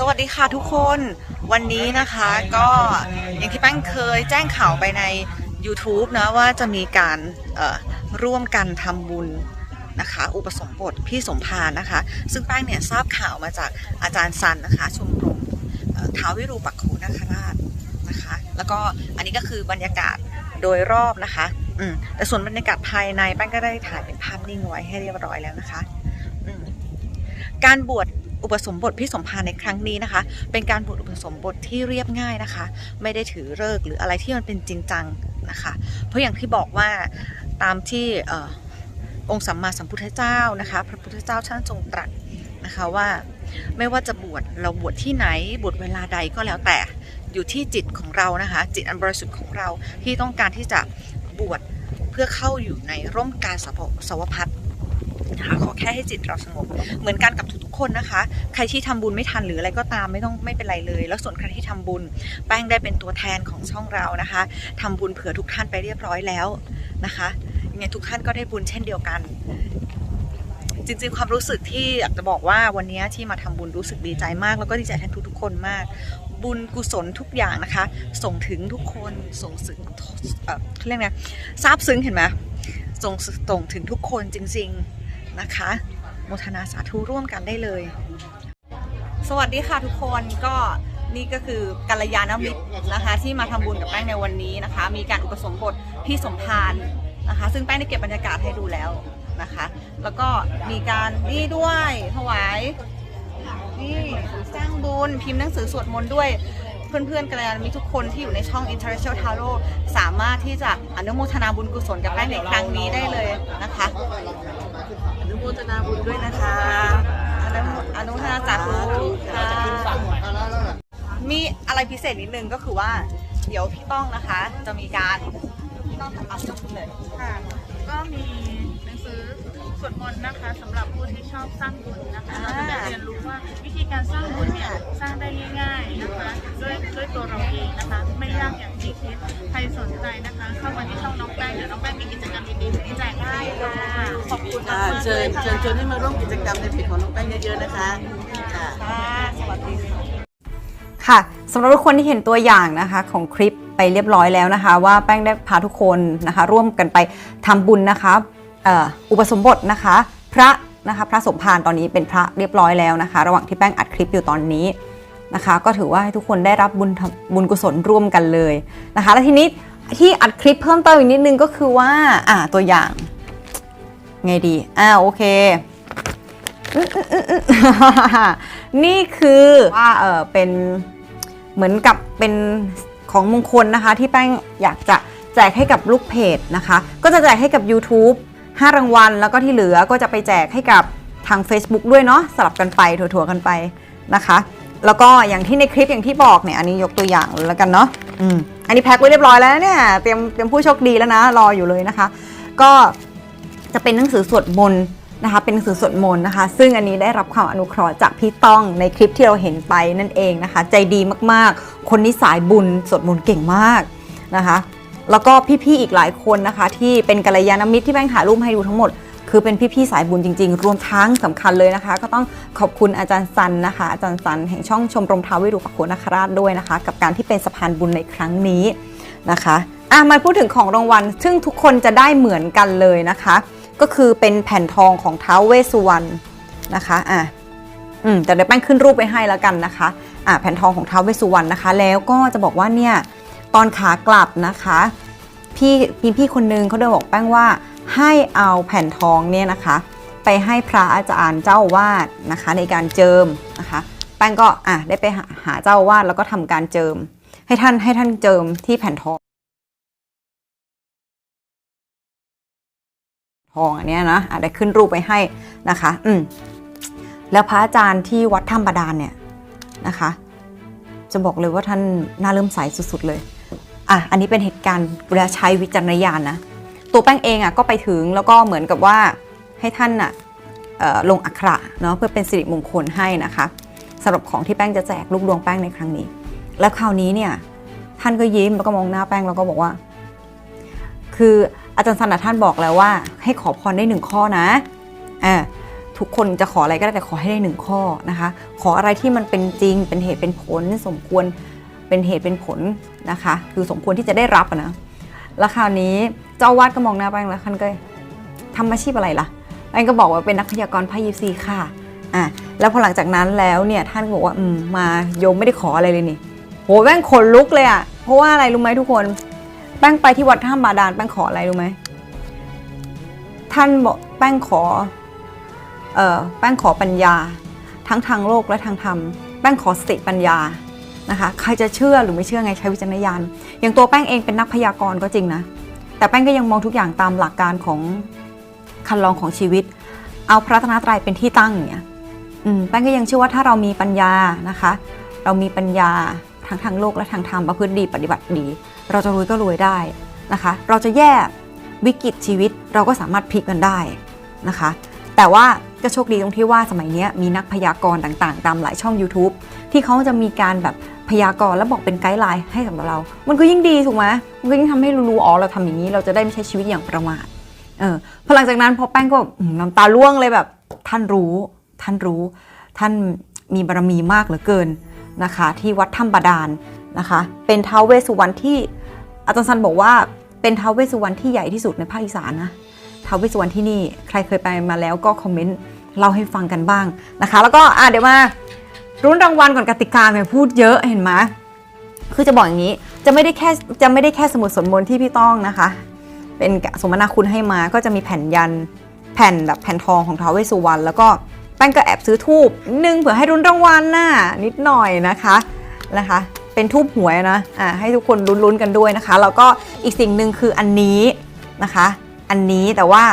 สวัสดีค่ะทุกคนวันนี้นะคะก็อย่างที่แป้งเคยแจ้งข่าวไปใน YouTube นะว่าจะมีการร่วมกันทำบุญนะคะ อุปสมบทพี่สมภารนะคะ ซึ่งแป้งเนี่ยทราบข่าวมาจากอาจารย์ซันนะคะชมรมเท้าวิรูปักโขนาคราชนะคะ แล้วก็อันนี้ก็คือบรรยากาศโดยรอบนะคะอืมแต่ส่วนบรรยากาศภายในแป้งก็ได้ถ่ายเป็นภาพนิ่งไว้ให้เรียบร้อยแล้วนะคะการบวช อุปสมบทพี่สมภารในครั้งนี้นะคะ เป็นการบวชอุปสมบทที่เรียบง่ายนะคะ ไม่ได้ถือเลิกหรืออะไรที่มันเป็นจริงจังนะคะ เพราะอย่างที่บอกว่าตามที่อองค์สัมมาสัมพุทธเจ้านะคะ พระพุทธเจ้าท่านทรงตรัสนะคะว่าไม่ว่าจะบวชเราบวชที่ไหนบวชเวลาใดก็แล้วแต่อยู่ที่จิตของเรานะคะ จิตอันบริสุทธิ์ของเราที่ต้องการที่จะบวชเพื่อเข้าอยู่ในร่มกาสาวสาวพัฒ นะคะขอแค่ให้จิตเราสงบ เหมือนกันกับทุกๆคนนะคะ ใครที่ทำบุญไม่ทันหรืออะไรก็ตามไม่ต้องไม่เป็นไรเลย แล้วส่วนใครที่ทำบุญ แป้งได้เป็นตัวแทนของช่องเรานะคะทำบุญเผื่อทุกท่านไปเรียบร้อยแล้วนะคะยังไงทุกท่านก็ได้บุญเช่นเดียวกันจริงๆ ความรู้สึกที่อยากจะบอกว่าวันนี้ที่มาทำบุญรู้สึกดีใจมาก แล้วก็ดีใจแทนทุกๆคนมาก บุญกุศลทุกอย่างนะคะ ส่งถึงทุกคนส่งสึงเอ่อเขาเรียกไงซาบซึ้งเห็นไหมส่งส่งถึงทุกคนจริง ๆ นะคะ โมทนาสาธุร่วมกันได้เลย สวัสดีค่ะทุกคนก็นี่ก็คือกัลยาณมิตรนะคะที่มาทำบุญกับแป้งในวันนี้นะคะ มีการอุปสมบทพี่สมภารนะคะ ซึ่งแป้งได้เก็บบรรยากาศให้ดูแล้วนะคะ แล้วก็มีการนี่ด้วยถวายนี่สร้างบุญพิมพ์หนังสือสวดมนต์ด้วยเพื่อนๆกัลยาณมิตรทุกคนที่อยู่ในช่อง International Tarot สามารถที่จะอนุโมทนาบุญกุศลกับแป้งในครั้งนี้ได้เลยนะคะ ทนาบุญด้วยนะคะอนุอนุโมทนาสาธุค่ะมีอะไรพิเศษนิดนึงก็คือว่า เดี๋ยวพี่ต้องนะคะ จะมีการพี่ต้องทำอัพชุดเลยค่ะ ก็มีหนังสือสวดมนต์นะคะสำหรับผู้ที่ชอบสร้างบุญนะคะเราจะได้เรียนรู้ว่าวิธีการสร้างบุญเนี่ย ชิญเชิญชวนให้มาร่วมกิจกรรมในเพจของน้องแป้งเยอะๆนะคะค่ะสวัสดีค่ะสำหรับทุกคนที่เห็นตัวอย่างนะคะของคลิปไปเรียบร้อยแล้วนะคะ ว่าแป้งได้พาทุกคนนะคะ ร่วมกันไปทำบุญนะคะอ,อุปสมบทนะคะ พระนะคะพระสมภารตอนนี้เป็นพระเรียบร้อยแล้วนะคะ ระหว่างที่แป้งอัดคลิปอยู่ตอนนี้นะคะ ก็ถือว่าให้ทุกคนได้รับบุญบุญกุศลร่วมกันเลยนะคะ แล้วทีนี้ที่อัดคลิปเพิ่มเติมอีกนิดนึงก็คือว่าตัวอย่าง ไงดี อ่าโอเค นี่คือว่าเออเป็นเหมือนกับเป็นของมงคลนะคะ ที่แป้งอยากจะแจกให้กับลูกเพจนะคะ ก็จะแจกให้กับ YouTube 5 รางวัล แล้วก็ที่เหลือก็จะไปแจกให้กับทาง Facebook ด้วยเนาะสลับกันไปถั่วๆกันไปนะคะ แล้วก็อย่างที่ในคลิปอย่างที่บอกเนี่ยอันนี้ยกตัวอย่างแล้วกันเนาะอืมอันนี้แพ็คไว้เรียบร้อยแล้วเนี่ยเตรียมเตรียมผู้โชคดีแล้วนะ รออยู่เลยนะคะ ก็ จะเป็นหนังสือสวดมนต์นะคะเป็นหนังสือสวดมนต์นะคะ ซึ่งอันนี้ได้รับความอนุเคราะห์จากพี่ต้องในคลิปที่เราเห็นไปนั่นเองนะคะ ใจดีมากๆ คนนี้สายบุญสวดมนต์เก่งมากนะคะ แล้วก็พี่ๆอีกหลายคนนะคะ ที่เป็นกัลยาณมิตรที่แป้งถ่ายรูปให้ดูทั้งหมด คือเป็นพี่ๆสายบุญจริง ๆ รวมทั้งสำคัญเลยนะคะ ก็ต้องขอบคุณอาจารย์ซันนะคะ อาจารย์ซันแห่งช่องชมรมท้าววิรูปักโขนคราชด้วยนะคะ กับการที่เป็นสะพานบุญในครั้งนี้นะคะอะมาพูดถึงของรางวัล ซึ่งทุกคนจะได้เหมือนกันเลยนะคะ ก็คือเป็นแผ่นทองของท้าวเวสสุวรรณนะคะอะอืมแต่เดี๋ยวแป้งขึ้นรูปไปให้แล้วกันนะคะอะแผ่นทองของท้าวเวสสุวรรณนะคะ แล้วก็จะบอกว่าเนี่ยตอนขากลับนะคะพี่พี่พี่คนนึงเขาเดินบอกแป้งว่าให้เอาแผ่นทองเนี่ยนะคะ ไปให้พระอาจารย์เจ้าวาดนะคะ ในการเจิมนะคะ แป้งก็อะได้ไปหาหาเจ้าอาวาดแล้วก็ทำการเจิม ให้ท่านให้ท่านเจิมที่แผ่นทอง ทองอันนี้นะอะได้ขึ้นรูปไปให้นะคะ อืมแล้วพระอาจารย์ที่วัดถ้ำบาดาลเนี่ยนะคะ จะบอกเลยว่าท่านน่าเริ่อมใสสุดๆเลยอะอันนี้เป็นเหตุการณ์เวลาใช้วิจารณญาณนะตัวแป้งเองอะก็ไปถึงแล้วก็เหมือนกับว่าให้ท่านอะลงอักขระเนาะเพื่อเป็นสิริมงคลให้นะคะสำหรับของที่แป้งจะแจกลูกดวงแป้งในครั้งนี้ แล้วคราวนี้เนี่ยท่านก็ยิ้มแล้วก็มองหน้าแป้งแล้วก็บอกว่า คือ อาจารย์สันนท่านบอกแล้วว่า ให้ขอพรได้หนึ่งข้อนะอ่าทุกคนจะขออะไรก็ได้แต่ขอให้ได้หนึ่งข้อนะคะ ขออะไรที่มันเป็นจริง เป็นเหตุเป็นผล สมควรเป็นเหตุเป็นผลนะคะ คือสมควรที่จะได้รับนะแล้วคราวนี้เจ้าวาดก็มองหน้าแป้งแล้วท่านก็ทำอาชีพอะไรล่ะแป้งก็บอกว่าเป็นนักพยากรณ์ไพ่ยิปซีค่ะอะแล้วพอหลังจากนั้นแล้วเนี่ยท่านก็บอกว่าอืมมาโยมไม่ได้ขออะไรเลยนี่โหแป้งขนลุกเลยอะเพราะว่าอะไรรู้ไหมทุกคน แป้งไปที่วัดท่ามบาดาลแป้งขออะไรรู้ไหมท่านบอกแป้งขอเอ่อแป้งขอปัญญา ทั้งทางโลกและทางธรรม แป้งขอสติปัญญานะคะใครจะเชื่อหรือไม่เชื่อไงใช้วิจารณญาณอย่างตัวแป้งเองเป็นนักพยากรณ์ก็จริงนะแต่แป้งก็ยังมองทุกอย่างตามหลักการของคันลองของชีวิต เอาพระรัตนตรัยเป็นที่ตั้งเนี่ยแป้งก็ยังเชื่อว่าถ้าเรามีปัญญานะคะ เรามีปัญญาทั้งทางโลกและทางธรรมประพฤติดีปฏิบัติดี เราจะรวยก็รวยได้นะคะ เราจะแย่วิกฤตชีวิตเราก็สามารถพลิกมันได้นะคะ แต่ว่าก็โชคดีตรงที่ว่าสมัยนี้มีนักพยากรณ์ต่างๆ ตามหลายช่อง YouTube ที่เขาจะมีการแบบพยากรณ์แล้วบอกเป็นไกด์ไลน์ให้สำหรับเรา มันก็ยิ่งดีถูกไหมมันก็ยิ่งทำให้รู้อ๋อเราทำอย่างนี้เราจะได้ไม่ใช้ชีวิตอย่างประมาทเออพอหลังจากนั้นพอแป้งก็น้ำตาร่วงเลยแบบ ท่านรู้ ท่านรู้ ท่านมีบารมีมากเหลือเกินนะคะ ที่วัดถ้ำบาดาลนะคะ เป็นท้าวเวสุวรรณที่ อาจารย์ซันบอกว่าเป็นท้าวเวสสุวรรณที่ใหญ่ที่สุดในภาคอีสานนะท้าวเวสสุวรรณที่นี่ใครเคยไปมาแล้วก็คอมเมนต์เล่าให้ฟังกันบ้างนะคะ แล้วก็อะเดี๋ยวมารุ้นรางวัลก่อนกติกาเนี่ยพูดเยอะเห็นไหมคือจะบอกอย่างนี้จะไม่ได้แค่จะไม่ได้แค่สมุดสวดมนที่พี่ต้องนะคะ เป็นสมนาคุณให้มาก็จะมีแผ่นยันแผ่นแบบแผ่นทองของท้าวเวสสุวรรณแล้วก็แป้งก็แอบซื้อทูบนึงเผื่อให้รุ้นรางวัลน่ะนิดหน่อยนะคะนะคะ เป็นทูบหวยนะอะให้ทุกคนลุ้นๆกันด้วยนะคะ แล้วก็อีกสิ่งหนึ่งคืออันนี้นะคะ อันนี้แต่ว่า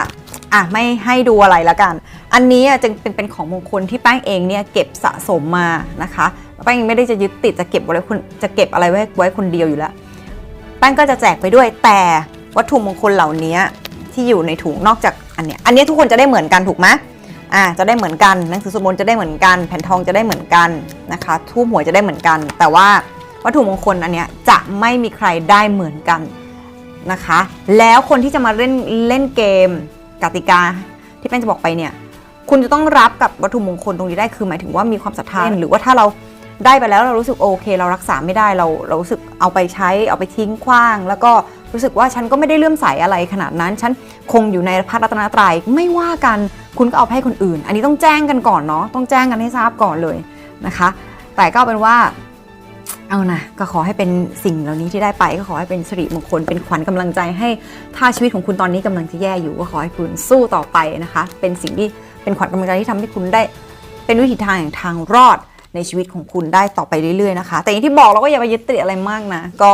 อะไม่ให้ดูอะไรละกัน อันนี้อะจึงเป็นเป็นของมงคลที่แป้งเองเนี่ยเก็บสะสมมานะคะแป้งยังไม่ได้จะยึดติดจะเก็บไว้คนจะเก็บอะไรไว้ไว้คนเดียวอยู่แล้ว แป้งก็จะแจกไปด้วยแต่วัตถุมงคลเหล่านี้ที่อยู่ในถุงนอกจากอันเนี้ยอันนี้ทุกคนจะได้เหมือนกันถูกไหมอ่าจะได้เหมือนกันหนังสือสวดมนต์จะได้เหมือนกัน แผ่นทองจะได้เหมือนกันนะคะทูบหวยจะได้เหมือนกัน แต่ว่า วัตถุมงคลอันเนี้ยจะไม่มีใครได้เหมือนกันนะคะ แล้วคนที่จะมาเล่นเล่นเกมกติกาที่แป้งจะบอกไปเนี่ย คุณจะต้องรับกับวัตถุมงคลตรงนี้ได้คือหมายถึงว่ามีความศรัทธาหรือว่าถ้าเราได้ไปแล้วเรารู้สึกโอเค เรารักษาไม่ได้เราเรารู้สึกเอาไปใช้เอาไปทิ้งขว้าง แล้วก็รู้สึกว่าฉันก็ไม่ได้เลื่อมใสอะไรขนาดนั้น ฉันคงอยู่ในพระรัตนตรัยไม่ว่ากันคุณก็เอาไปให้คนอื่น อันนี้ต้องแจ้งกันก่อนเนาะต้องแจ้งกันให้ทราบก่อนเลยนะคะ แต่ก็เป็นว่า เอานะก็ขอให้เป็นสิ่งเหล่านี้ที่ได้ไป ก็ขอให้เป็นสิริมงคลเป็นขวัญกำลังใจให้ถ้าชีวิตของคุณตอนนี้กำลังจะแย่อยู่ก็ขอให้คุณสู้ต่อไปนะคะ เป็นสิ่งที่เป็นขวัญกำลังใจที่ทำให้คุณได้ เป็นวิถีทางแห่งทางรอดในชีวิตของคุณได้ต่อไปเรื่อยๆนะคะ แต่อย่างที่บอกเราก็อย่าไปยึดติดอะไรมากนะ ก็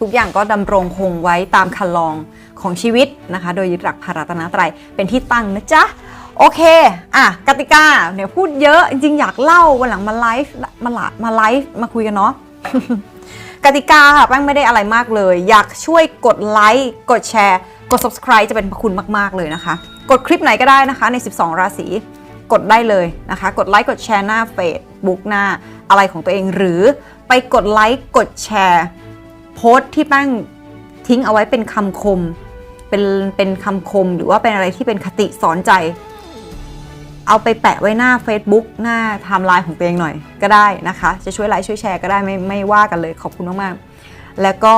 ทุกอย่างก็ดำรงคงไว้ตามคันลองของชีวิตนะคะ โดยยึดหลักพระรัตนตรัยเป็นที่ตั้งนะจ๊ะ โอเค อะกติกาเนี่ยพูดเยอะจริงอยากเล่าวันหลังมาไลฟ์มาละมาไลฟ์มาคุยกันเนาะกติกาค่ะแป้งไม่ได้อะไรมากเลย อยากช่วยกดไลค์กดแชร์ กด subscribe จะเป็นพระคุณมากๆเลยนะคะ กดคลิปไหนก็ได้นะคะใน 12 ราศีกดได้เลยนะคะ กดไลค์กดแชร์หน้าเฟซบุ๊กหน้าอะไรของตัวเองหรือไปกดไลค์กดแชร์โพสต์ที่แป้งทิ้งเอาไว้เป็นคำคม เป็นเป็นคำคมหรือว่าเป็นอะไรที่เป็นคติสอนใจ เอาไปแปะไว้หน้า Facebook หน้าไทม์ไลน์ของตัวเองหน่อยก็ได้นะคะ จะช่วยไลค์ช่วยแชร์ก็ได้ไม่ไม่ว่ากันเลยขอบคุณมากๆ แล้วก็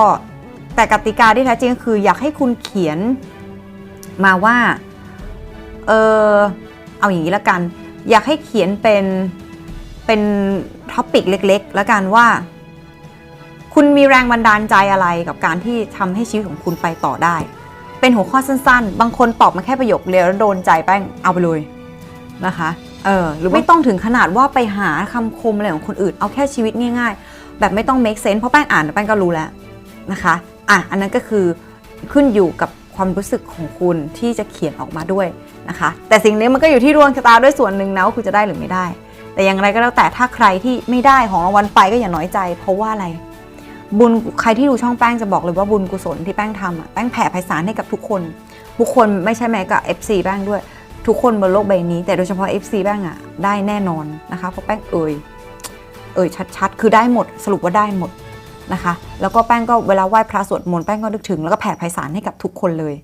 แต่กติกาที่แท้จริงคืออยากให้คุณเขียนมาว่า เออเอาอย่างนี้ละกัน อยากให้เขียนเป็นเป็นท็อปิกเล็กๆแล้วกันว่า คุณมีแรงบันดาลใจอะไรกับการที่ทำให้ชีวิตของคุณไปต่อได้ เป็นหัวข้อสั้นๆ บางคนตอบมาแค่ประโยคเดียวแล้วโดนใจแป้งเอาไปเลย นะคะเออหรือไม่ต้องถึงขนาดว่าไปหาคำคมอะไรของคนอื่น เอาแค่ชีวิตง่ายๆ แบบไม่ต้อง make sense เพราะแป้งอ่านแล้วแป้งก็รู้แล้วนะคะอะอันนั้นก็คือขึ้นอยู่กับความรู้สึกของคุณที่จะเขียนออกมาด้วยนะคะ แต่สิ่งนี้มันก็อยู่ที่ดวงชะตาด้วยส่วนหนึ่งนะว่าคุณจะได้หรือไม่ได้ แต่อย่างไรก็แล้วแต่ถ้าใครที่ไม่ได้ของรางวัลไปก็อย่าน้อยใจ เพราะว่าอะไร บุญใครที่ดูช่องแป้งจะบอกเลยว่าบุญกุศลที่แป้งทำอะแป้งแผ่ไพศาลให้กับทุกคนทุกคนไม่ใช่แม้กับ FC แป้งด้วย ทุกคนบนโลกใบนี้ แต่โดยเฉพาะ FC แป้งอะได้แน่นอนนะคะ เพราะแป้งเอ่ยเอ่ยชัดๆ คือได้หมดสรุปว่าได้หมดนะคะ แล้วก็แป้งก็เวลาไหว้พระสวดมนต์แป้งก็นึกถึงแล้วก็แผ่ไพศาลให้กับทุกคนเลย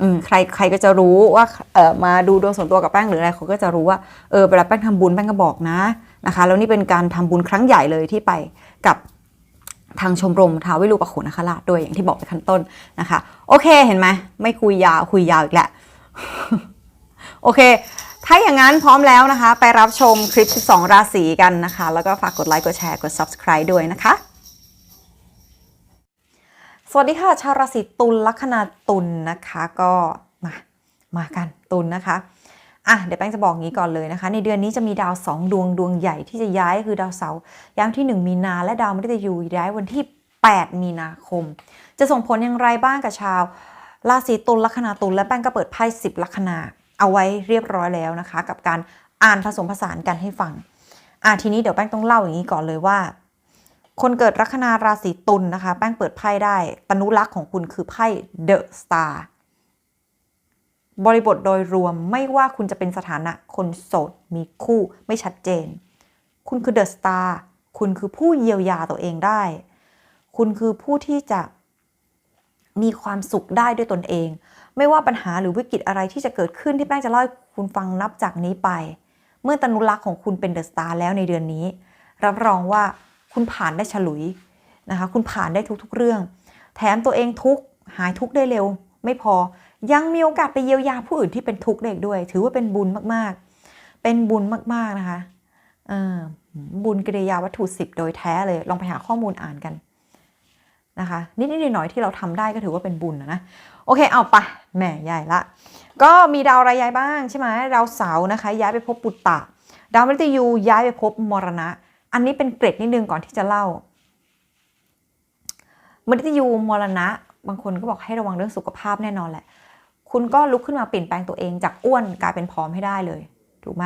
อืมใครใครก็จะรู้ว่าเออมาดูดวงส่วนตัวกับแป้งหรืออะไรเขาก็จะรู้ว่าเออเวลาแป้งทำบุญแป้งก็บอกนะนะคะ แล้วนี่เป็นการทำบุญครั้งใหญ่เลยที่ไปกับทางชมรมท้าววิรูปขุนคราชด้วยอย่างที่บอกไปขั้นต้นนะคะ โอเคเห็นไหมไม่คุยยาวคุยยาวอีกแหละ โอเค ถ้าอย่างนั้นพร้อมแล้วนะคะ ไปรับชมคลิป 12 ราศีกันนะคะ แล้วก็ฝากกดไลค์กดแชร์กด subscribe ด้วยนะคะสวัสดีค่ะ ชาวราศีตุลลัคนาตุลนะคะก็มามากันตุลนะคะอะเดี๋ยวแป้งจะบอกงี้ก่อนเลยนะคะ ในเดือนนี้จะมีดาว 2 ดวงดวงใหญ่ที่จะย้ายคือดาวเสาร์ย้ายวันที่ 1 มีนาและดาวมฤตยูย้ายวันที่ 8 มีนาคม จะส่งผลอย่างไรบ้างกับชาว ราศีตุลลัคนาตุลและแป้งก็เปิดไพ่10ลัคนา เอาไว้เรียบร้อยแล้วนะคะ กับการอ่านผสมผสานกันให้ฟังอะทีนี้เดี๋ยวแป้งต้องเล่าอย่างนี้ก่อนเลยว่า คนเกิดลัคนาราศีตุลนะคะ แป้งเปิดไพ่ได้ตนุลักษ์ของคุณคือไพ่เดอะสตาร์บริบทโดยรวมไม่ว่าคุณจะเป็นสถานะคนโสดมีคู่ไม่ชัดเจน คุณคือเดอะสตาร์คุณคือผู้เยียวยาตัวเองได้ คุณคือผู้ที่จะมีความสุขได้ด้วยตนเอง ไม่ว่าปัญหาหรือวิกฤตอะไรที่จะเกิดขึ้นที่แป้งจะเล่าให้คุณฟังนับจากนี้ไป เมื่อตนุลักษ์ของคุณเป็นเดอะสตาร์แล้วในเดือนนี้ รับรองว่าคุณผ่านได้ฉลุยนะคะ คุณผ่านได้ทุกๆเรื่อง แถมตัวเองทุกหายทุกได้เร็ว ไม่พอยังมีโอกาสไปเยียวยาผู้อื่นที่เป็นทุกข์ได้อีกด้วย ถือว่าเป็นบุญมากๆ เป็นบุญมากๆนะคะบุญกิริยาวัตถุสิบโดยแท้เลย ลองไปหาข้อมูลอ่านกัน นะคะนิดๆหน่อยๆที่เราทำได้ก็ถือว่าเป็นบุญนะโอเคเอาไปแหม่ใหญ่ละ ก็มีดาวอะไรย้ายบ้างใช่ไหมดาวเสาร์นะคะ ย้ายไปพบปุตตะ ดาวมฤตยูย้ายไปพบมรณะ อันนี้เป็นเกร็ดนิดนึงก่อนที่จะเล่ามฤตยูมรณะ บางคนก็บอกให้ระวังเรื่องสุขภาพแน่นอนแหละ คุณก็ลุกขึ้นมาเปลี่ยนแปลงตัวเองจากอ้วนกลายเป็นผอมให้ได้เลย ถูกไหม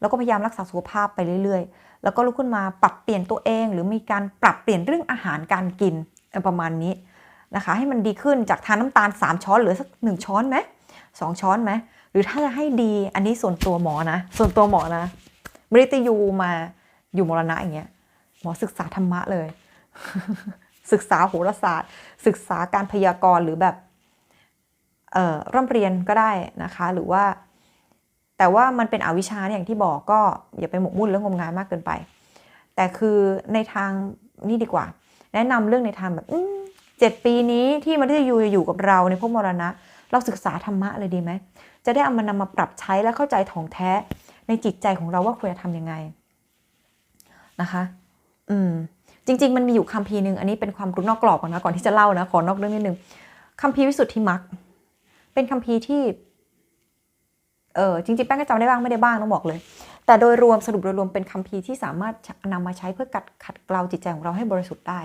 แล้วก็พยายามรักษาสุขภาพไปเรื่อยๆ แล้วก็ลุกขึ้นมาปรับเปลี่ยนตัวเอง หรือมีการปรับเปลี่ยนเรื่องอาหารการกิน ประมาณนี้นะคะ ให้มันดีขึ้นจากทานน้ำตาล 3 ช้อนเหลือสักหนึ่งช้อนไหมสองช้อนไหมหรือถ้าจะให้ดีอันนี้ส่วนตัวหมอนะ ส่วนตัวหมอนะมฤตยูมาอยู่มรณะอย่างเงี้ยหมอศึกษาธรรมะเลย ศึกษาโหราศาสตร์ ศึกษาการพยากรณ์หรือแบบเอ่อร่ำเรียนก็ได้นะคะ หรือว่า แต่ว่ามันเป็นอวิชชาเนี่ยอย่างที่บอกก็อย่าไปหมกมุ่นเรื่องงมงายมากเกินไป แต่คือในทางนี่ดีกว่า แนะนำเรื่องในทางแบบเจ็ดปีนี้ที่มันจะอยู่อยู่กับเราในพวกมรณะ เราศึกษาธรรมะเลยดีไหม จะได้เอามานำมาปรับใช้และเข้าใจของแท้ในจิตใจของเราว่าควรจะทำยังไงนะคะ อืม จริง ๆ มันมีอยู่คัมภีร์หนึ่งอันนี้เป็นความรู้นอกกรอบก่อนนะก่อนที่จะเล่านะขอนอกเรื่องนิดนึงคัมภีร์วิสุทธิมรรคเป็นคัมภีร์ที่ เออจริงๆแป้งก็จำได้บ้างไม่ได้บ้างต้องบอกเลย แต่โดยรวมสรุปโดยรวมเป็นคัมภีร์ที่สามารถนำมาใช้เพื่อกัดขัดเกลาจิตใจของเราให้บริสุทธิ์ได้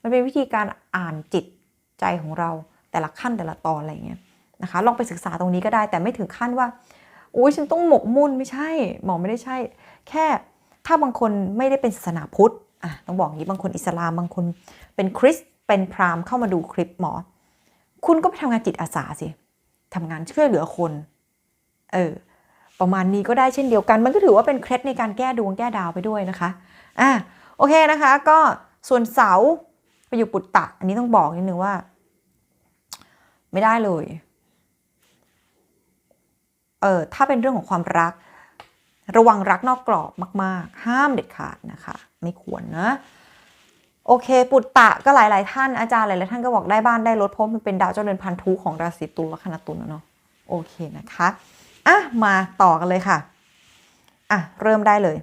มันเป็นวิธีการอ่านจิตใจของเราแต่ละขั้นแต่ละตอนอะไรเงี้ยนะคะ ลองไปศึกษาตรงนี้ก็ได้ แต่ไม่ถึงขั้นว่าอุ้ยฉันต้องหมกมุ่นไม่ใช่ หมอไม่ได้ใช่ แค่ถ้าบางคนไม่ได้เป็นศาสนาพุทธอะต้องบอกอย่างนี้บางคนอิสลามบางคนเป็นคริสตเป็นพราหมณ์เข้ามาดูคลิปหมอ คุณก็ไปทำงานจิตอาสาสิทำงานช่วยเหลือคน เออ ประมาณนี้ก็ได้เช่นเดียวกัน มันก็ถือว่าเป็นเคล็ดในการแก้ดวงแก้ดาวไปด้วยนะคะอะโอเคนะคะ ก็ส่วนเสาไปอยู่ปุตตะ อันนี้ต้องบอกนิดนึงว่า ไม่ได้เลยเออถ้าเป็นเรื่องของความรัก ระวังรักนอกกรอบมาก ๆ ห้ามเด็ดขาดนะคะ ไม่ควรนะโอเค ปุตตะก็หลาย ๆ ท่านอาจารย์หลาย ๆ ท่านก็บอกได้บ้านได้รถเพราะมันเป็นดาวเจ้าเรือนพันธุของราศีตุลลัคนาตุลเนาะโอเคนะคะ อะมาต่อกันเลยค่ะอะเริ่มได้เลย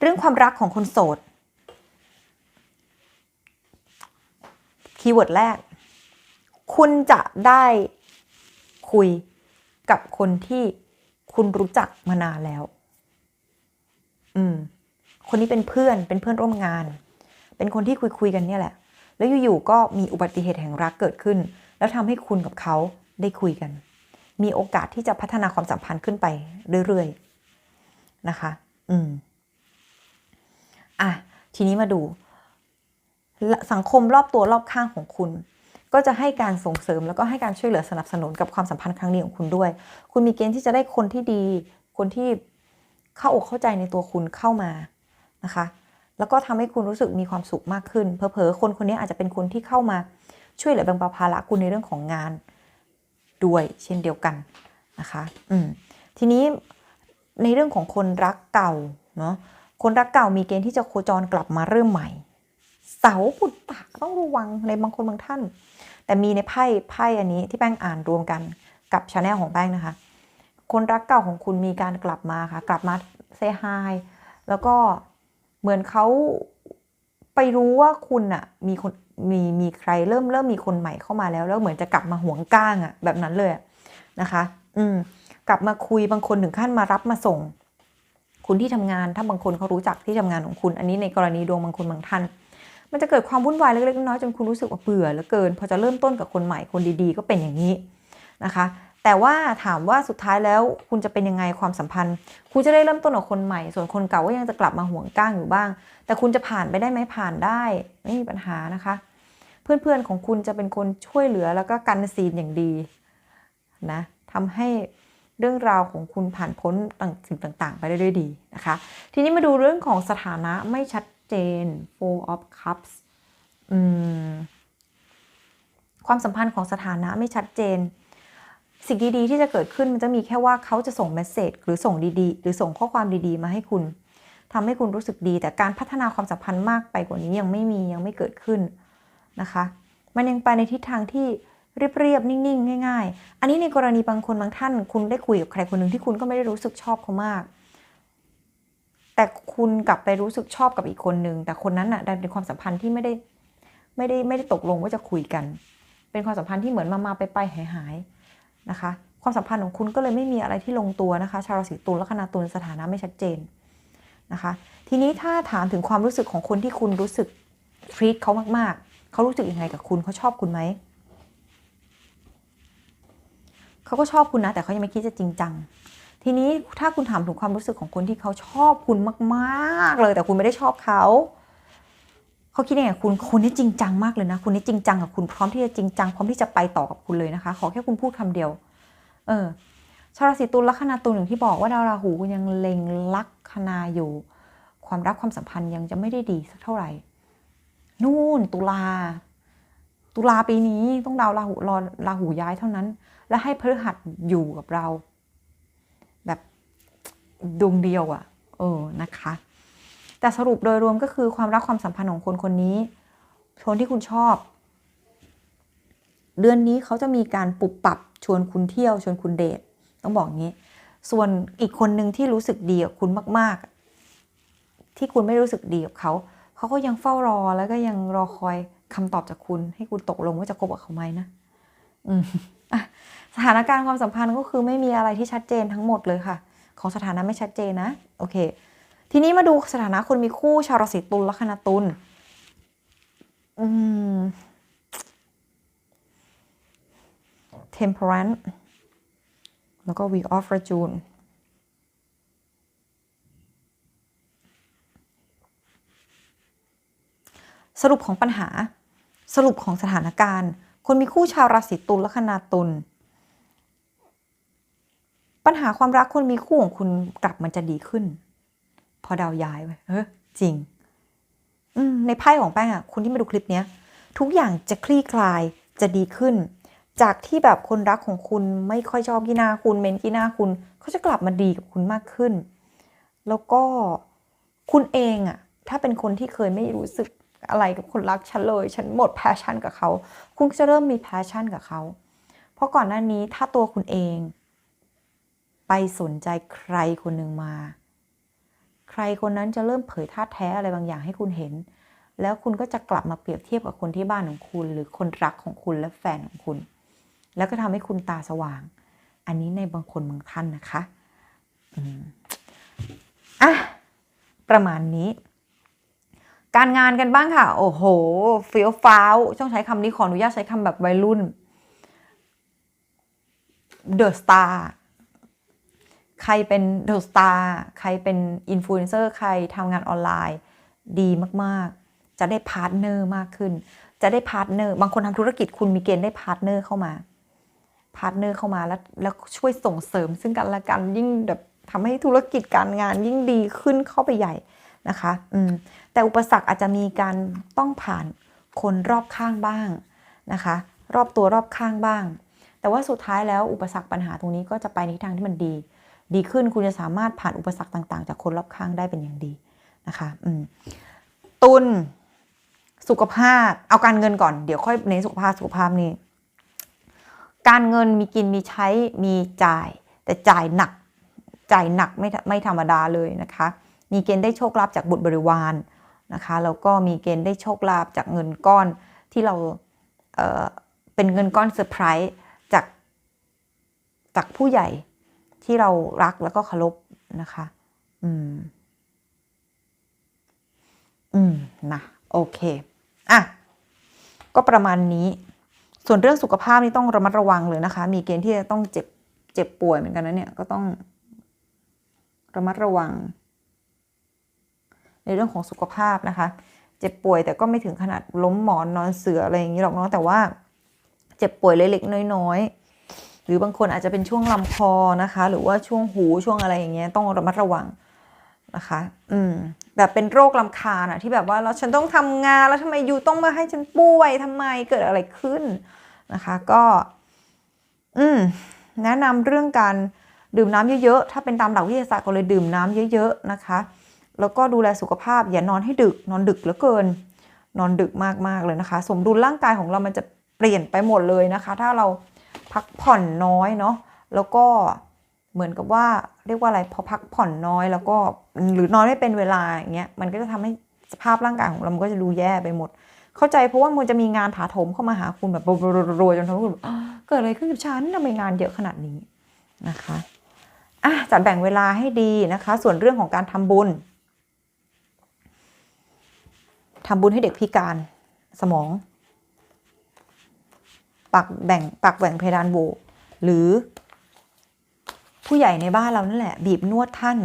เรื่องความรักของคนโสดคีย์เวิร์ดแรก คุณจะได้คุยกับคนที่คุณรู้จักมานานแล้ว อืม คนนี้เป็นเพื่อน เป็นเพื่อนร่วมงาน เป็นคนที่คุยคุยกันเนี่ยแหละ แล้วอยู่ๆก็มีอุบัติเหตุแห่งรักเกิดขึ้น แล้วทำให้คุณกับเขาได้คุยกัน มีโอกาสที่จะพัฒนาความสัมพันธ์ขึ้นไปเรื่อยๆนะคะ อืม อะ ทีนี้มาดู สังคมรอบตัวรอบข้างของคุณ ก็จะให้การส่งเสริมแล้วก็ให้การช่วยเหลือสนับสนุนกับความสัมพันธ์ครั้งนี้ของคุณด้วย คุณมีเกณฑ์ที่จะได้คนที่ดี คนที่เข้าอกเข้าใจในตัวคุณเข้ามานะคะ แล้วก็ทำให้คุณรู้สึกมีความสุขมากขึ้น เพอๆคนคนนี้อาจจะเป็นคนที่เข้ามาช่วยเหลือแบ่งเบาภาระคุณในเรื่องของงาน ด้วยเช่นเดียวกันนะคะอืมทีนี้ในเรื่องของคนรักเก่าเนาะคนรักเก่ามีเกณฑ์ที่จะโคจรกลับมาเริ่มใหม่ เสาปุตตะต้องระวังในบางคนบางท่าน แต่มีในไพ่ไพ่อันนี้ที่แป้งอ่านรวมกันกับชาแนลของแป้งนะคะ คนรักเก่าของคุณมีการกลับมาค่ะ กลับมาเซฮายแล้วก็เหมือนเขา ไปรู้ว่าคุณอะมีคนมีมีใครเริ่มเริ่มมีคนใหม่เข้ามาแล้ว แล้วเหมือนจะกลับมาหวงก้างอะแบบนั้นเลยนะคะ อืม กลับมาคุยบางคนถึงขั้นมารับมาส่ง คุณที่ทำงานถ้าบางคนเขารู้จักที่ทำงานของคุณ อันนี้ในกรณีดวงบางคนบางท่าน มันจะเกิดความวุ่นวายเล็กๆน้อยๆจนคุณรู้สึกว่าเบื่อเหลือเกิน พอจะเริ่มต้นกับคนใหม่คนดีๆ ก็เป็นอย่างนี้นะคะ แต่ว่าถามว่าสุดท้ายแล้วคุณจะเป็นยังไงความสัมพันธ์ คุณจะได้เริ่มต้นกับคนใหม่ ส่วนคนเก่าก็ยังจะกลับมาห่วงก้างอยู่บ้าง แต่คุณจะผ่านไปได้ไหมผ่านได้ ไม่มีปัญหานะคะ เพื่อนๆของคุณจะเป็นคนช่วยเหลือแล้วก็กันซีนอย่างดีนะทำให้เรื่องราวของคุณผ่านพ้นต่างสิ่งต่าง ๆ ไปได้ด้วยดีนะคะ ทีนี้มาดูเรื่องของสถานะไม่ชัดเจน four of cups ความสัมพันธ์ของสถานะไม่ชัดเจน สิ่งดีๆที่จะเกิดขึ้นมันจะมีแค่ว่าเขาจะส่งเมสเซจหรือส่งดีๆ หรือส่งข้อความดีๆ มาให้คุณทำให้คุณรู้สึกดี แต่การพัฒนาความสัมพันธ์มากไปกว่านี้ยังไม่มียังไม่เกิดขึ้นนะคะ มันยังไปในทิศทางที่เรียบๆ นิ่งๆ ง่าย ๆ อันนี้ในกรณีบางคนบางท่าน คุณได้คุยกับใครคนหนึ่งที่คุณก็ไม่ได้รู้สึกชอบเขามาก แต่คุณกลับไปรู้สึกชอบกับอีกคนหนึ่งแต่คนนั้นน่ะดันเป็นความสัมพันธ์ที่ไม่ได้ไม่ได้ไม่ได้ตกลงว่าจะคุยกัน เป็นความสัมพันธ์ที่เหมือนมามาไปไปหายหาย นะคะ ความสัมพันธ์ของคุณก็เลยไม่มีอะไรที่ลงตัวนะคะ ชาวราศีตุลแลัคนาตุลสถานะไม่ชัดเจนนะคะ ทีนี้ถ้าถามถึงความรู้สึกของคนที่คุณรู้สึกทรีตเขามากๆ เขารู้สึกยังไงกับคุณเขาชอบคุณไหม เขาก็ชอบคุณนะ แต่เขายังไม่คิดจะจริงจัง ทีนี้ถ้าคุณถามถึงความรู้สึกของคนที่เขาชอบคุณมาก ๆ เลย แต่คุณไม่ได้ชอบเขา เขาคิดยังไงกับคุณคนนี้จริงจังมากเลยนะคนนี้จริงจังกับคุณพร้อมที่จะจริงจังพร้อมที่จะไปต่อกับคุณเลยนะคะ ขอแค่คุณพูดคำเดียว เออชาวราศีตุลลัคนาตุลอย่างที่บอกว่าดาวราหูคุณยังเล็งลัคนาอยู่ ความรักความสัมพันธ์ยังจะไม่ได้ดีสักเท่าไหร่ นู่นตุลา ตุลาปีนี้ต้องดาวราหูรอราหูย้ายเท่านั้น และให้พฤหัสอยู่กับเรา แบบดวงเดียวอะ่ะ เออนะคะ แต่สรุปโดยรวมก็คือความรักความสัมพันธ์ของคนคนนี้คนที่คุณชอบ เดือนนี้เขาจะมีการปรับปรับชวนคุณเที่ยวชวนคุณเดทต้องบอกงี้ ส่วนอีกคนหนึ่งที่รู้สึกดีกับคุณมาก ๆ ที่คุณไม่รู้สึกดีกับเขาเขาก็ยังเฝ้ารอแล้วก็ยังรอคอยคำตอบจากคุณ ให้คุณตกลงว่าจะคบกับเขาไหมนะอืมอะสถานการณ์ความสัมพันธ์ก็คือไม่มีอะไรที่ชัดเจนทั้งหมดเลยค่ะ ของสถานะไม่ชัดเจนนะ โอเค ทีนี้มาดูสถานะคนมีคู่ชาวราศีตุลลัคนาตุลอืม temperance แล้วก็ we of fortune สรุปของปัญหาสรุปของสถานการณ์ คนมีคู่ชาวราศีตุลลัคนาตุลปัญหาความรักคนมีคู่ของคุณกลับมันจะดีขึ้น พอดาวย้ายไปเฮ้ยจริง อืในไพ่ของแป้งอะคุณที่มาดูคลิปเนี้ยทุกอย่างจะคลี่คลายจะดีขึ้น จากที่แบบคนรักของคุณไม่ค่อยชอบกีหน้าคุณเมนกีหน้าคุณเขาจะกลับมาดีกับคุณมากขึ้น แล้วก็คุณเองอะถ้าเป็นคนที่เคยไม่รู้สึกอะไรกับคนรักฉันเลย ฉันหมดแพชชั่นกับเขา คุณจะเริ่มมีแพชชั่นกับเขา เพราะก่อนหน้านี้ถ้าตัวคุณเอง ไปสนใจใครคนหนึ่งมา ใครคนนั้นจะเริ่มเผยท่าแท้อะไรบางอย่างให้คุณเห็น แล้วคุณก็จะกลับมาเปรียบเทียบกับคนที่บ้านของคุณ หรือคนรักของคุณและแฟนของคุณ แล้วก็ทำให้คุณตาสว่าง อันนี้ในบางคนบางท่านนะคะอะประมาณนี้ การงานกันบ้างค่ะ โอ้โหเฟี้ยวฟ้าวต้องใช้คำนี้ขออนุญาตใช้คำแบบวัยรุ่นเดอะสตาร์ ใครเป็นเดอะสตาร์ใครเป็นอินฟลูเอนเซอร์ใครทำงานออนไลน์ ดีมากๆ จะได้พาร์ทเนอร์มากขึ้น จะได้พาร์ทเนอร์บางคนทำธุรกิจคุณมีเกณฑ์ได้พาร์ทเนอร์เข้ามาพาร์ทเนอร์เข้ามาแล้วแล้วช่วยส่งเสริมซึ่งกันและกันยิ่งแบบทำให้ธุรกิจการงานยิ่งดีขึ้นเข้าไปใหญ่นะคะอืมแต่อุปสรรคอาจจะมีการต้องผ่านคนรอบข้างบ้างนะคะ รอบตัวรอบข้างบ้าง แต่ว่าสุดท้ายแล้วอุปสรรคปัญหาตรงนี้ก็จะไปในทิศทางที่มันดี ดีขึ้นคุณจะสามารถผ่านอุปสรรคต่าง ๆ จากคนรอบข้างได้เป็นอย่างดีนะคะอืตุลสุขภาพ เอาการเงินก่อนเดี๋ยวค่อยเน้นสุขภาพสุขภาพนี่การเงินมีกินมีใช้มีจ่าย แต่จ่ายหนัก จ่ายหนักไม่ไม่ธรรมดาเลยนะคะ มีเกณฑ์ได้โชคลาภจากบุตรบริวารนะคะแล้วก็มีเกณฑ์ได้โชคลาภจากเงินก้อนที่เราเออเป็นเงินก้อนเซอร์ไพรส์จากจากผู้ใหญ่ ที่เรารักแล้วก็เคารพนะคะ อืม อืมนะโอเคอะก็ประมาณนี้ ส่วนเรื่องสุขภาพนี่ต้องระมัดระวังเลยนะคะ มีเกณฑ์ที่จะต้องเจ็บเจ็บป่วยเหมือนกันนะเนี่ยก็ต้องระมัดระวัง ในเรื่องของสุขภาพนะคะ เจ็บป่วยแต่ก็ไม่ถึงขนาดล้มหมอนนอนเสืออะไรอย่างนี้หรอกเนาะแต่ว่า เจ็บป่วยเล็กๆน้อยๆ รือบางคนอาจจะเป็นช่วงลำคอนะคะ หรือว่าช่วงหูช่วงอะไรอย่างเงี้ยต้องระมัดระวังนะคะ อืม แบบเป็นโรคลำคาญอะที่แบบว่าเราฉันต้องทำงานแล้วทำไมยูต้องมาให้ฉันป่วยทำไมเกิดอะไรขึ้นนะคะ ก็ อืม แนะนำเรื่องการดื่มน้ำเยอะๆ ถ้าเป็นตามหลักวิทยาศาสตร์ก็เลยดื่มน้ำเยอะ ๆ นะคะ แล้วก็ดูแลสุขภาพ อย่านอนให้ดึก นอนดึกเหลือเกิน นอนดึกมากๆเลยนะคะ สมดุลร่างกายของเรามันจะเปลี่ยนไปหมดเลยนะคะ ถ้าเรา พักผ่อนน้อยเนาะแล้วก็เหมือนกับว่าเรียกว่าอะไรพอพักผ่อนน้อย แล้วก็หรือนอนไม่เป็นเวลาอย่างเงี้ยมันก็จะทำให้สภาพร่างกายของเรามันก็จะดูแย่ไปหมด เข้าใจเพราะว่ามันจะมีงานถาโถมเข้ามาหาคุณแบบรัวๆจนทำให้คุณแบบอ้าวเกิดอะไรขึ้นกับฉันทำไมงานเยอะขนาดนี้นะคะอะจัดแบ่งเวลาให้ดีนะคะ ส่วนเรื่องของการทำบุญทำบุญให้เด็กพิการสมอง ปักแบ่งปักแบ่งเพดานโหวหรือ ผู้ใหญ่ในบ้านเรานั่นแหละ บีบนวดท่าน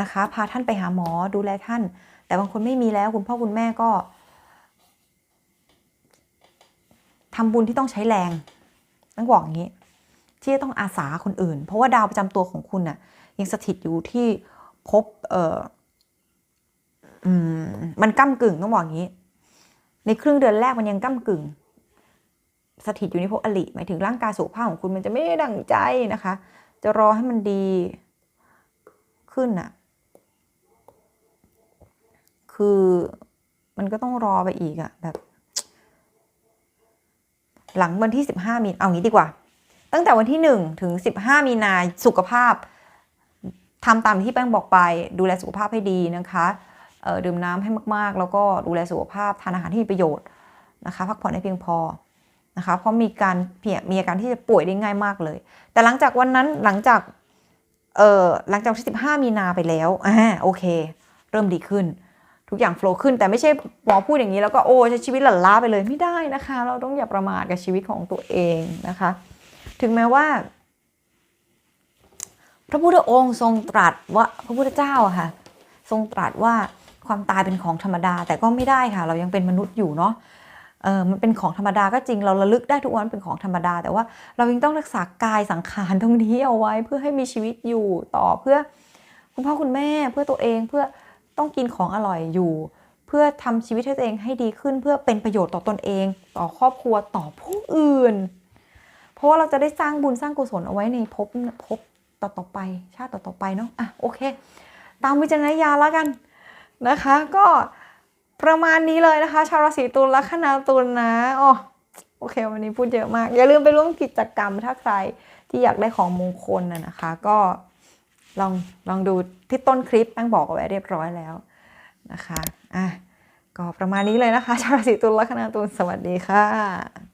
นะคะ พาท่านไปหาหมอดูแลท่าน แต่บางคนไม่มีแล้วคุณพ่อคุณแม่ก็ทำบุญที่ต้องใช้แรงต้องบอกอย่างนี้ ที่จะต้องอาสาคนอื่น เพราะว่าดาวประจำตัวของคุณน่ะ ยังสถิตอยู่ที่ภพเออมมันก้ากึ่งต้องบอกอย่างนี้ ในครึ่งเดือนแรกมันยังก้ากึ่ง สถิตอยู่ในภพอลิหมายถึงร่างกายสุขภาพของคุณมันจะไม่ได้ดั่งใจนะคะ จะรอให้มันดีขึ้นน่ะคือมันก็ต้องรอไปอีกอะแบบ หลังวันที่15มีเอางี้ดีกว่า ตั้งแต่วันที่1ถึง15มีนาสุขภาพทำตามที่แป้งบอกไป ดูแลสุขภาพให้ดีนะคะดื่มน้ำให้มากๆ แล้วก็ดูแลสุขภาพทานอาหารที่มีประโยชน์นะคะ พักผ่อนให้เพียงพอ นะคะเพราะมีการเพียมีอาการที่จะป่วยได้ง่ายมากเลย แต่หลังจากวันนั้นหลังจากเอ่อหลังจากที่ 15 มีนาไปแล้วอ่าโอเค เริ่มดีขึ้น ทุกอย่างโฟล์ขึ้น แต่ไม่ใช่หมอพูดอย่างนี้แล้วก็โอ้ใช้ชีวิตหลั่นล้าไปเลยไม่ได้นะคะ เราต้องอย่าประมาทกับชีวิตของตัวเองนะคะ ถึงแม้ว่า พระพุทธองค์ทรงตรัสว่าพระพุทธเจ้าอะค่ะ ทรงตรัสว่าความตายเป็นของธรรมดา แต่ก็ไม่ได้ค่ะ เรายังเป็นมนุษย์อยู่เนาะ เออมันเป็นของธรรมดาก็จริงเราระลึกได้ทุกวันเป็นของธรรมดา แต่ว่าเรายังต้องรักษากายสังขารตรงนี้เอาไว้เพื่อให้มีชีวิตอยู่ต่อเพื่อคุณพ่อคุณแม่เพื่อตัวเองเพื่อต้องกินของอร่อยอยู่ เพื่อทำชีวิตให้ตัวเองให้ดีขึ้น เพื่อเป็นประโยชน์ต่อตนเอง ต่อครอบครัวต่อผู้อื่น เพราะว่าเราจะได้สร้างบุญสร้างกุศลเอาไว้ในภพภพต่อต่อไป ชาติต่อต่อไปเนาะอะโอเค ตามวิจารณญาณแล้วกันนะคะ ก็ ประมาณนี้เลยนะคะ ชาวราศีตุลลัคนาตุลนะอ๋อโอเค วันนี้พูดเยอะมาก อย่าลืมไปร่วมกิจกรรมถ้าใครที่อยากได้ของมงคลนะนะคะ ก็ลองลองดูที่ต้นคลิปแป้งบอกเอาไว้เรียบร้อยแล้วนะคะอะก็ประมาณนี้เลยนะคะ ชาวราศีตุลลัคนาตุลสวัสดีค่ะ